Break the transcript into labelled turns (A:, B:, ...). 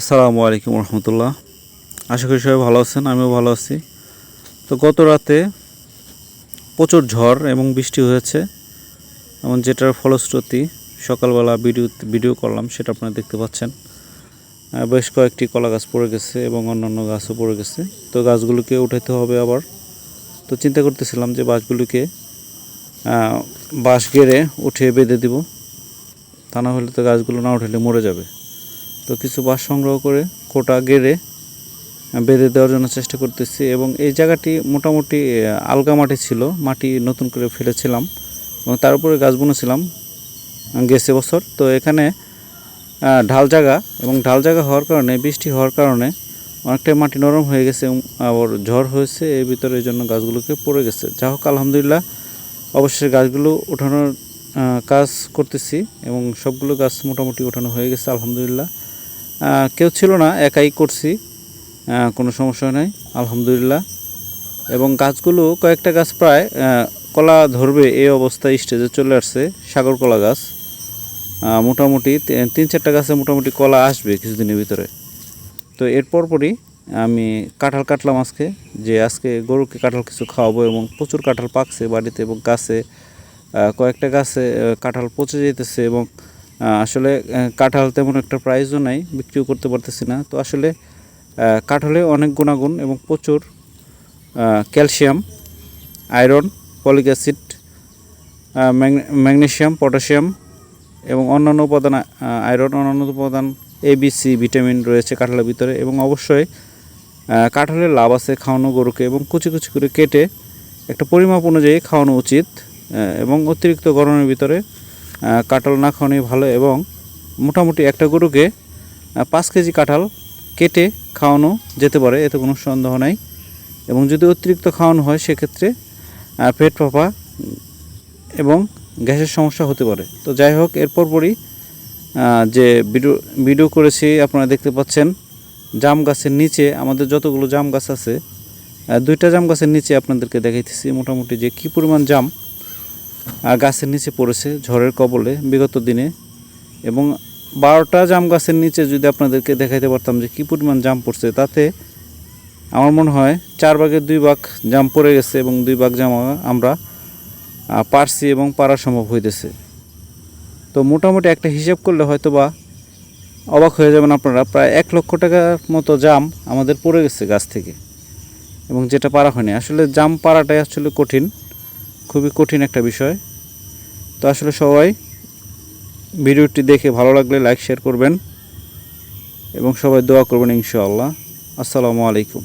A: আসসালামু আলাইকুম রহমতুল্লাহ। আশা করি সবাই ভালো আছেন, আমিও ভালো আছি। তো গত রাতে প্রচুর ঝড় এবং বৃষ্টি হয়েছে। এবং যেটার ফলশ্রুতি সকালবেলা ভিডিও ভিডিও করলাম, সেটা আপনারা দেখতে পাচ্ছেন। বেশ কয়েকটি কলা গাছ পড়ে গেছে এবং অন্যান্য গাছও পড়ে গেছে। তো গাছগুলোকে উঠাইতে হবে আবার। তো চিন্তা করতেছিলাম যে বাঁশগুলোকে বাঁশ গেড়ে উঠিয়ে বেঁধে দিব। তা না হলে তো গাছগুলো না উঠালে মরে যাবে। তো কিছু বাঁশ সংগ্রহ করে কোটা গেড়ে বেঁধে দেওয়ার জন্য চেষ্টা করতেছি এবং এই জায়গাটি মোটামুটি আলগা মাটি ছিল, মাটি নতুন করে ফেলেছিলাম এবং তার উপরে গাছ বুনেছিলাম গেছে বছর। তো এখানে ঢাল জায়গা এবং ঢাল জায়গা হওয়ার কারণে, বৃষ্টি হওয়ার কারণে অনেকটাই মাটি নরম হয়ে গেছে আবার ঝড় হয়েছে। এর ভিতরে এই জন্য গাছগুলোকে পড়ে গেছে। যা হোক, আলহামদুলিল্লাহ অবশ্যই গাছগুলো ওঠানোর কাজ করতেছি এবং সবগুলো গাছ মোটামুটি ওঠানো হয়ে গেছে, আলহামদুলিল্লাহ। কেউ ছিল না, একাই করছি। কোনো সমস্যা নাই, আলহামদুলিল্লাহ। এবং গাছগুলো, কয়েকটা গাছ প্রায় কলা ধরবে এই অবস্থায় স্টেজে চলে আসছে সাগর কলা গাছ মোটামুটি তিন চারটা গাছে মোটামুটি কলা আসবে কিছুদিনের ভিতরে। তো এরপর পরই আমি কাঁঠাল কাটলাম আজকে, যে আজকে গরুকে কাঁঠাল কিছু খাওয়াবো এবং প্রচুর কাঁঠাল পাকছে বাড়িতে এবং গাছে কয়েকটা গাছে কাঁঠাল পচে যেতেছে এবং আসলে কাঁঠাল তেমন একটা প্রাইজও নাই, বিক্রিও করতে পারতেছি না। তো আসলে কাঁঠালে অনেক গুণাগুণ এবং প্রচুর calcium, iron folic acid magnesium potassium এবং অন্যান্য উপাদান আয়রন, অন্যান্য উপাদান এ বি সি ভিটামিন রয়েছে কাঁঠালের ভিতরে এবং অবশ্যই কাঁঠালের লাভ আছে খাওয়ানো গরুকে এবং কুচি কুচি করে কেটে একটা পরিমাপ অনুযায়ী খাওয়ানো উচিত এবং অতিরিক্ত গরমের ভিতরে কাঁঠাল না খাওয়ানোই ভালো এবং মোটামুটি একটা গরুকে পাঁচ কেজি কাঁঠাল কেটে খাওয়ানো যেতে পারে, এতে কোনো সন্দেহ নাই। এবং যদি অতিরিক্ত খাওয়ানো হয়, সেক্ষেত্রে পেট ফাঁপা এবং গ্যাসের সমস্যা হতে পারে। তো যাই হোক এরপর পরই যে ভিডিও ভিডিও করেছি, আপনারা দেখতে পাচ্ছেন, জাম গাছের নিচে, আমাদের যতগুলো জাম গাছ আছে দুইটা জাম গাছের নিচে আপনাদেরকে দেখাইতেছি মোটামুটি যে কী পরিমাণ জাম। গাছের নিচে পড়েছে ঝড়ের কবলে বিগত দিনে। এবং বারোটা জাম গাছের নিচে যদি আপনাদেরকে দেখাইতে পারতাম যে কী পরিমাণ জাম পড়ছে, তাতে আমার মনে হয় চার ভাগের দুই ভাগ জাম পড়ে গেছে এবং দুই ভাগ জাম আমরা পারছি এবং পারা সম্ভব হইতেছে। তো মোটামুটি একটা হিসাব করলে হয়তো বা অবাক হয়ে যাবেন আপনারা, প্রায় এক লক্ষ টাকার মতো জাম আমাদের পড়ে গেছে গাছ থেকে। এবং যেটা পারা হয়নি। আসলে জাম পারাটাই আসলে কঠিন। খুবই কঠিন একটা বিষয়। তো আসলে সবাই ভিডিওটি দেখে ভালো লাগলে লাইক শেয়ার করবেন এবং সবাই দোয়া করবেন ইনশাআল্লাহ। আসসালামু আলাইকুম।